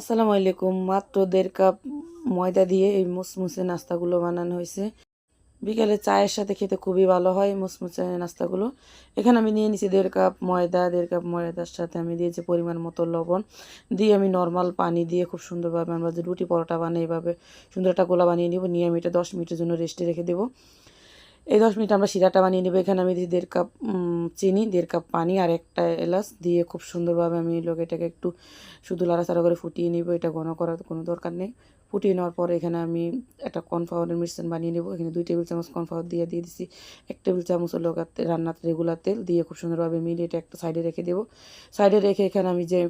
আসসালামু আলাইকুম। মাত্র দেড় কাপ ময়দা দিয়ে এই মুসমুসে নাস্তাগুলো বানানো হয়েছে। বিকেলে চায়ের সাথে খেতে খুবই ভালো হয় মুসমুসে নাস্তাগুলো। এখানে আমি নিয়ে নিয়েছি দেড় কাপ ময়দা, দেড় কাপ ময়দার সাথে আমি দিয়েছি পরিমাণ মতো লবণ। দিয়ে আমি নর্মাল পানি দিয়ে খুব সুন্দরভাবে আমরা যে রুটি পরোটা বানাই, এইভাবে সুন্দর একটা গোলা বানিয়ে নিব। নিয়ে আমি এটা দশ মিনিটের জন্য রেস্টে রেখে দেবো। এই দশ মিনিট আমরা শিরাটা বানিয়ে নেব। এখানে আমি দিই দেড় কাপ চিনি, দেড় কাপ পানি আর একটা এলাচ দিয়ে খুব সুন্দরভাবে আমি লোক এটাকে একটু শুধু লাড়াচাড়া করে ফুটিয়ে নিব। এটা ঘন করার কোনো দরকার নেই। ফুটিয়ে নেওয়ার পর এখানে আমি একটা কর্নফ্লাওয়ারের মিশ্রণ বানিয়ে নেব। এখানে দুই টেবিল চামচ কর্নফ্লাওয়ার দিয়ে দিয়ে দিচ্ছি এক টেবিল চামচ হলো রান্নার রেগুলার তেল দিয়ে খুব সুন্দরভাবে মিলিয়ে এটা একটা সাইডে রেখে দেবো। সাইডে রেখে এখানে আমি যে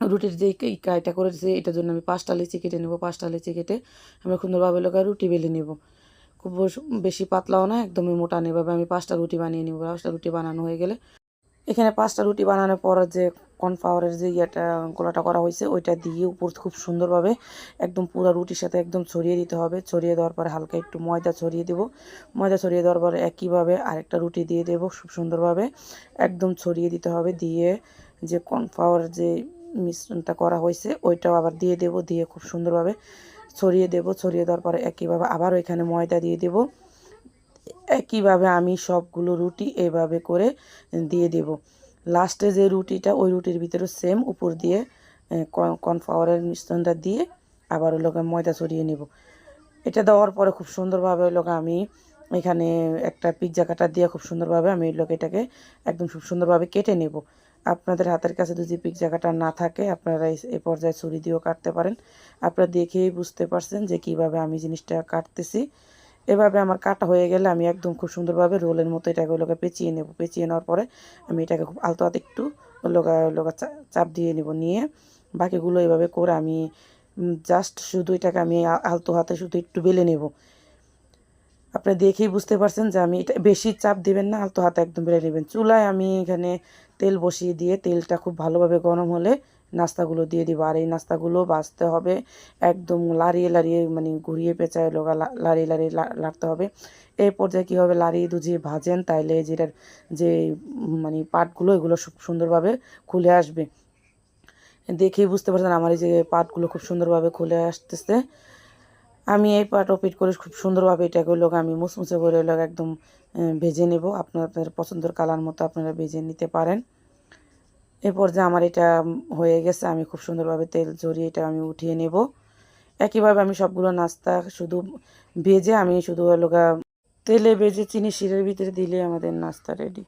রুটির যে কাইটা করেছি, এটার জন্য আমি পাঁচটা লিচি কেটে নেব। পাঁচটা লিচি কেটে আমরা সুন্দরভাবে লোক রুটি বেলে নেব। খুব বেশি পাতলাও না একদমই মোটা নেই। এভাবে আমি পাঁচটা রুটি বানিয়ে নেব। পাঁচটা রুটি বানানো হয়ে গেলে এখানে পাঁচটা রুটি বানানোর পর যে কর্নফ্লাওয়ারের যে ইয়েটা, গোলাটা করা হয়েছে, ওইটা দিয়ে উপর খুব সুন্দরভাবে একদম পুরো রুটির সাথে একদম ছড়িয়ে দিতে হবে। ছড়িয়ে দেওয়ার পরে হালকা একটু ময়দা ছড়িয়ে দেবো। ময়দা ছড়িয়ে দেওয়ার পরে একইভাবে আরেকটা রুটি দিয়ে দেবো খুব সুন্দরভাবে। একদম ছড়িয়ে দিতে হবে দিয়ে যে কর্নফ্লাওয়ার যে মিশ্রণটা করা হয়েছে, ওইটাও আবার দিয়ে দেবো। দিয়ে খুব সুন্দরভাবে ছড়িয়ে দেবো, ছড়িয়ে দেওয়ার পরে একইভাবে আবার এখানে ময়দা দিয়ে দেবো। একইভাবে আমি সবগুলো রুটি এভাবে করে দিয়ে দেব। লাস্টে যে রুটিটা, ওই রুটির ভিতরে সেম উপর দিয়ে কর্নফ্লাওয়ারের মিশ্রণটা দিয়ে আবার ওই লোকে ময়দা ছড়িয়ে নেব। এটা দেওয়ার পরে খুব সুন্দরভাবে ওই লোকে আমি এখানে একটা পিৎজা কাটার দিয়ে খুব সুন্দরভাবে আমি ওই লোক এটাকে একদম খুব সুন্দরভাবে কেটে নেব। আপনাদের হাতের কাছে যদি পিক জায়গাটা না থাকে, আপনারা এই- পর্যায়ে ছুরি দিয়েও কাটতে পারেন। আপনারা দেখেই বুঝতে পারছেন যে কীভাবে আমি জিনিসটা কাটতেছি। এভাবে আমার কাটা হয়ে গেলে আমি একদম খুব সুন্দরভাবে রোলের মতো এটাকে ওলোকে পেঁচিয়ে নেব। পেঁচিয়ে নেওয়ার পরে আমি এটাকে খুব আলতো হাতে একটু ওলোকা ওলোকা চাপ দিয়ে নেব, নিয়ে বাকিগুলো এভাবে করে আমি জাস্ট শুধু এটাকে আমি আলতো হাতে শুধু একটু বেলে নেব। আপনি দেখেই বুঝতে পারছেন যে আমি এটা বেশি চাপ দিবেন না, আলতো হাতে একদম বেলে নেবেন। চুলায় আমি এখানে তেল বসিয়ে দিয়ে তেলটা খুব ভালোভাবে গরম হলে নাস্তাগুলো দিয়ে দিব। আর এই নাস্তাগুলো ভাজতে হবে, একদম লাড়িয়ে লাড়িয়ে মানে ঘুরিয়ে পেঁচায় লোকা লাড়িয়ে লাড়িয়ে লাড়তে হবে। এই পর্যায়ে কী হবে? লাড়িয়ে দুজিয়ে ভাজেন, তাইলে যেটার যে মানে পাটগুলো, এগুলো খুব সুন্দরভাবে খুলে আসবে। দেখেই বুঝতে পারছেন আমার এই যে পাটগুলো খুব সুন্দরভাবে খুলে আসতেছে। আমি এই পাট ওপিট করে খুব সুন্দরভাবে এটাকে লোক আমি মুসমুসে করে লোক একদম ভেজে নেব। আপনাদের পছন্দের কালার মতো আপনারা ভেজে নিতে পারেন। এরপর যে আমার এটা হয়ে গেছে, আমি খুব সুন্দরভাবে তেল ঝরিয়ে এটা আমি উঠিয়ে নেব। একইভাবে আমি সবগুলো নাস্তা শুধু ভেজে আমি শুধু লোকা তেলে ভেজে চিনি শিরের ভিতরে দিলে আমাদের নাস্তা রেডি